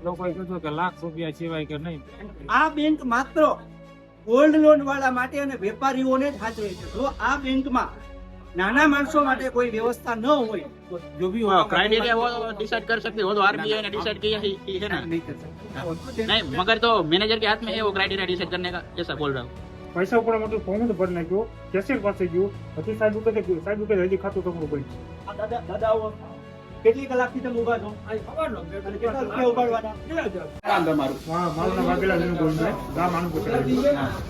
લોકોએ કીધું કે લાખ રૂપિયા સિવાય કે નહીં આ બેંક માત્ર ગોલ્ડ લોન વાળા માટે અને વેપારીઓને જ સાચવે છે જો આ બેંકમાં નાના માણસો માટે કોઈ વ્યવસ્થા ન હોય તો જો બી हाँ, क्राइटेरिया वो डिसाइड कर सकते हो तो आरबीआई ने डिसाइड किया ही ही है ना નહીં કરી શકતા. नहीं मगर तो मैनेजर के हाथ में है वो क्राइटेरिया डिसाइड करने का ऐसा बोल रहा हूँ પૈસા ઉપર મોટું ફોર્મ જ ભરી નાખ્યો કેશિયર પાસે ગયું પછી સાહેબ કહે કે સાહેબ કહે હજી ખાતું તમારું બંધ છે. આ દાદા દાદા આવો. કેટલી કલાકથી તમે ઊભા છો.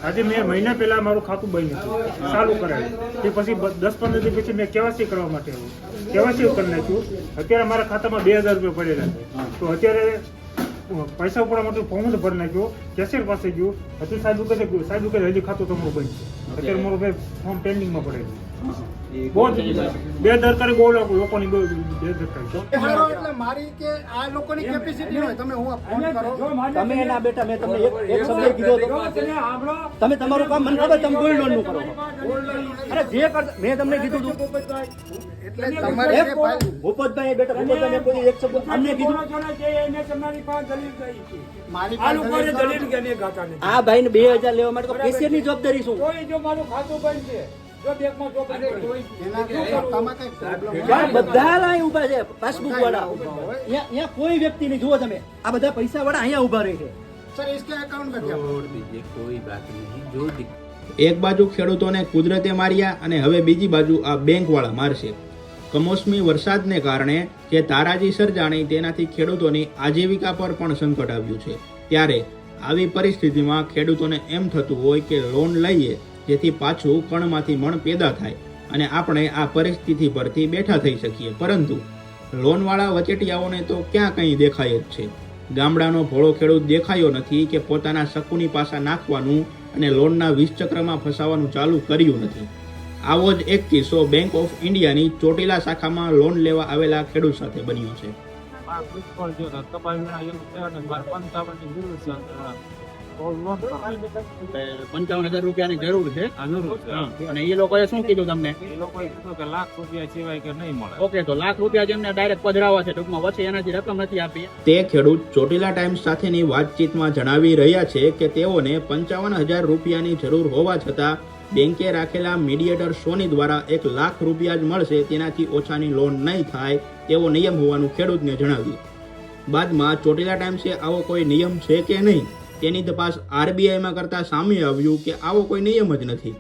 આજે મેં મહિના પહેલા મારું ખાતું બંધ હતું. ચાલુ કરાવ્યું તે પછી દસ પંદર દિવસ પછી મેં કેવાસી કરવા માટે આવ્યું. કેવાસી કરી નાખ્યું. અત્યારે મારા ખાતામાં બે હજાર રૂપિયા પડેલા છે. તો અત્યારે પૈસા ઉપર માટે ફોર્મ જ ભરી નાખ્યો. કેશિયર પાસે ગયો. હજી સાહેબ કહે કે સાહેબ કહે હજી ખાતું તમારું બંધ છે. અત્યારે મારું ભાઈ ફોર્મ પેન્ડિંગમાં પડેલું બે દરકારી બહુ લોકો લોકોની બહુ બે દરકારી એટલે મારી કે આ લોકોની કેપેસિટી હોય તમે હું ફોન કરો? તમે એના બેટા મેં તમને એક એક શબ્દ કીધો હતો તમે તમારું કામ મને ખબર તમે ગોલ્ડ લોનનું કરો. અરે જે મેં તમને કીધું હતું એટલે તમારે એક ભૂપતભાઈ બેટા ભૂપતભાઈ મેં કોઈ એક શબ્દ અમને કીધું. મારી પાસે દલીલ નથી. આ ભાઈ ને બે હજાર લેવા માટે કેશિયરની જવાબદારી શું જો મારું ખાતું બંધ ત્યાં બધા લાઈન ઊભા છે પાસબુક વાળા અહીંયા અહીંયા કોઈ વ્યક્તિ નહીં જુઓ તમે આ બધા પૈસા વાળા અહીંયા ઊભા રહે છે સર इसके अकाउंट में क्या એક બાજુ ખેડૂતોને કુદરતે માર્યા અને હવે બીજી બાજુ આ બેંકવાળા મારશે કમોસમી વરસાદને કારણે જે તારાજી સર્જાણી તેનાથી ખેડૂતોની આજીવિકા પર પણ સંકટ આવ્યું છે ત્યારે આવી પરિસ્થિતિમાં ખેડૂતોને એમ થતું હોય કે લોન લઈએ જેથી પાછું કણમાંથી મણ પેદા થાય અને આપણે આ પરિસ્થિતિ પરથી બેઠા થઈ શકીએ. પરંતુ લોનવાળા વચેટિયાઓને તો ક્યાં કંઈ દેખાય જ છે. ગામડાનો ભોળો ખેડૂત દેખાયો નથી કે પોતાના શકુની પાસા નાખવાનું અને લોનના વીસ ચક્રમાં ફસાવાનું ચાલુ કર્યું નથી. આવો જ એક કિસ્સો બેંક ઓફ ઇન્ડિયાની ચોટીલા શાખામાં લોન લેવા આવેલા ખેડૂત સાથે બન્યો છે. પંચાવન હજાર રૂપિયાની જરૂર છે. જરૂર છે. અને એ લોકોએ શું કીધું તમને? એ લોકોએ કીધું કે લાખ રૂપિયા સિવાય કે નહીં મળે. ઓકે તો લાખ રૂપિયા જેમને ડાયરેક્ટ પધરાવા છે ટૂંકમાં વચ્ચે એનાથી રકમ નથી આપી. તે ખેડૂત ચોટીલા ટાઈમ્સ સાથેની વાતચીતમાં જણાવી રહ્યા છે કે તેઓને પંચાવન હજાર રૂપિયાની જરૂર હોવા છતાં બેંકે રાખેલા મીડિયેટર સોની દ્વારા એક લાખ રૂપિયા જ મળશે તેનાથી ઓછાની લોન નહીં થાય તેવો નિયમ હોવાનું ખેડૂતને જણાવ્યું. બાદમાં ચોટીલા ટાઈમ્સે આવો કોઈ નિયમ છે કે નહીં? તેની તપાસ આરબીઆઈમાં કરતા સામે આવ્યું કે આવો કોઈ નિયમ જ નથી.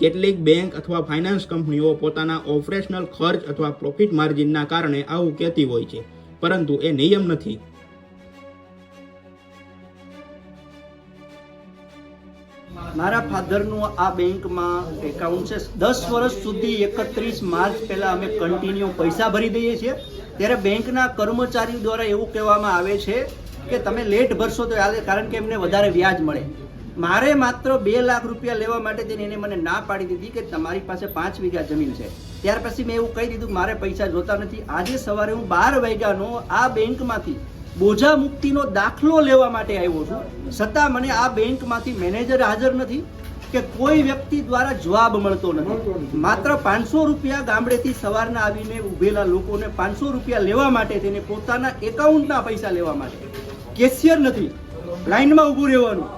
કેટલીક બેંક અથવા ફાઇનાન્સ કંપનીઓ પોતાના ઓપરેશનલ ખર્ચ અથવા પ્રોફિટ માર્જિનના કારણે આવું કહેતી હોય છે, પરંતુ એ નિયમ નથી. મારા ફાધરનું આ બેંકમાં એકાઉન્ટ છે. દસ વર્ષ સુધી એકત્રીસ માર્ચ પહેલા અમે કન્ટિન્યુ પૈસા ભરી દઈએ છીએ. ત્યારે બેંકના કર્મચારી દ્વારા એવું કહેવામાં આવે છે કે તમે લેટ ભરશો તો યાદ કારણ કે એમને વધારે વ્યાજ મળે. મારે માત્ર બે લાખ રૂપિયા લેવા માટે તેને એને મને ના પાડી દીધી કે તમારી પાસે પાંચ વીઘા જમીન છે. ત્યાર પછી મેં એવું કહી દીધું મારે પૈસા જોતા નથી. આજે સવારે હું બાર વાગ્યાનો આ બેંકમાંથી બોજા મુક્તિનો દાખલો લેવા માટે આવ્યો છું. છતાં મને આ બેંકમાંથી મેનેજર હાજર નથી કે કોઈ વ્યક્તિ દ્વારા જવાબ મળતો નથી. માત્ર પાંચસો રૂપિયા ગામડેથી સવારના આવીને ઉભેલા લોકોને પાંચસો રૂપિયા લેવા માટે તેને પોતાના એકાઉન્ટના પૈસા લેવા માટે. કેશિયર નથી. લાઈનમાં ઊભું રહેવાનું.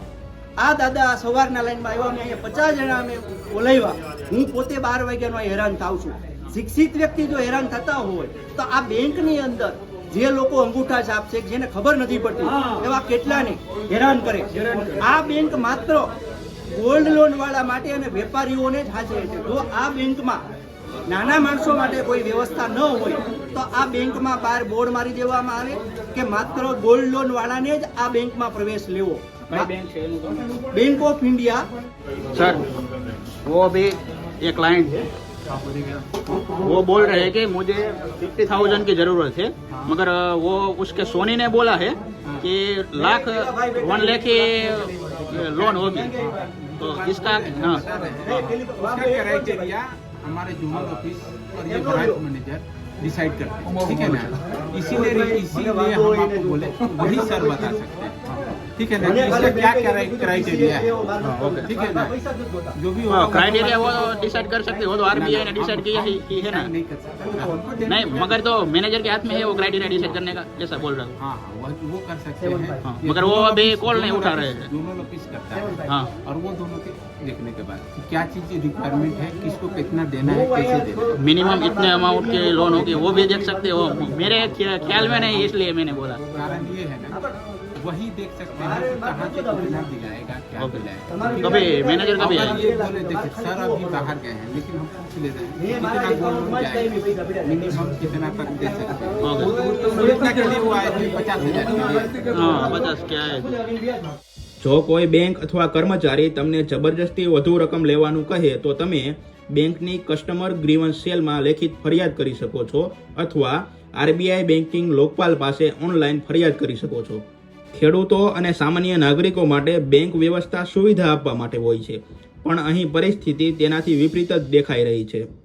આ દાદા આ સવારના લાઈનમાં આવ્યા, અમે અહીંયા પચાસ જણા અમે બોલાવ્યા. હું પોતે બાર વાગ્યાનો હેરાન થાઉં છું. શિક્ષિત વ્યક્તિ જો હેરાન થતા હોય, તો આ બેંકની અંદર જે લોકો અંગૂઠા છાપ છે, જેને ખબર નથી પડતી, એવા કેટલાને હેરાન કરે. આ બેંક માત્ર ગોલ્ડ લોન વાળા માટે અને વેપારીઓને જ હાજર છે. જો આ બેંકમાં નાના માણસો માટે કોઈ વ્યવસ્થા ન હોય તો આ બેંકમાં બહાર બોર્ડ મારી દેવામાં આવે કે માત્ર ગોલ્ડ લોન વાળાને જ આ બેંકમાં પ્રવેશ લેવો बैंक ऑफ इंडिया सर वो अभी एक क्लाइंट है वो बोल रहे हैं कि मुझे फिफ्टी थाउजेंड की जरूरत है मगर अ, वो उसके सोनी ने बोला है कि लाख वन लाख की लोन होगी तो इसका हाँ उसका क्राइटेरिया हमारे जोनल ऑफिस और ये ब्रांच मैनेजर डिसाइड करते हैं ठीक है ना इसीलिए इसीलिए हम आपको बोले वही सर बता सकते हैं ठीक है ना? इसका क्या क्राइटेरिया है? हाँ, ठीक है ना? जो भी हो हाँ, क्राइटेरिया वो डिसाइड कर सकते हो तो आरबीआई ने डिसाइड किया है कि है ना? नहीं मगर तो मैनेजर के हाथ में है वो क्राइटेरिया डिसाइड करने का जैसा बोल रहा हूँ। हाँ, तो वो कर सकते हैं। मगर वो अभी कॉल नहीं उठा रहे हैं। दोनों लोग पिस करता है। और वो दोनों के देखने के बाद क्या चीज़ रिक्वायरमेंट है किसको कितना देना है कैसे देना मिनिमम इतने अमाउंट के लोन होगी वो भी देख सकते हो। मेरे ख्याल में नहीं इसलिए मैंने बोला। कारण ये है ना? वही देख सकते हैं कि कहाँ से कितना दिलाएगा क्या ओके। दिलाएगा कभी मैनेजर कभी और आए ये बोले देखिए सर अभी बाहर गए हैं लेकिन हम पूछ लेते हैं ये कितना मारा गोल्ड लोन गोल्ड टाइम में पैसा जाएगा पड़ा है। मिनिमम कितना तक दे सकते हैं ओके तो इतना के लिए वो आए थे पचास हजार के लिए हाँ पचास क्या है જો કોઈ બેંક અથવા કર્મચારી તમને જબરજસ્તી વધુ રકમ લેવાનું કહે તો તમે બેંકની કસ્ટમર ગ્રીવન્સ સેલમાં લેખિત ફરિયાદ કરી શકો છો અથવા આરબીઆઈ બેન્કિંગ લોકપાલ પાસે ઓનલાઈન ફરિયાદ કરી શકો છો ખેડૂતો અને સામાન્ય નાગરિકો માટે બેંક વ્યવસ્થા સુવિધા આપવા માટે હોય છે. પણ અહીં પરિસ્થિતિ તેનાથી વિપરીત જ દેખાઈ રહી છે.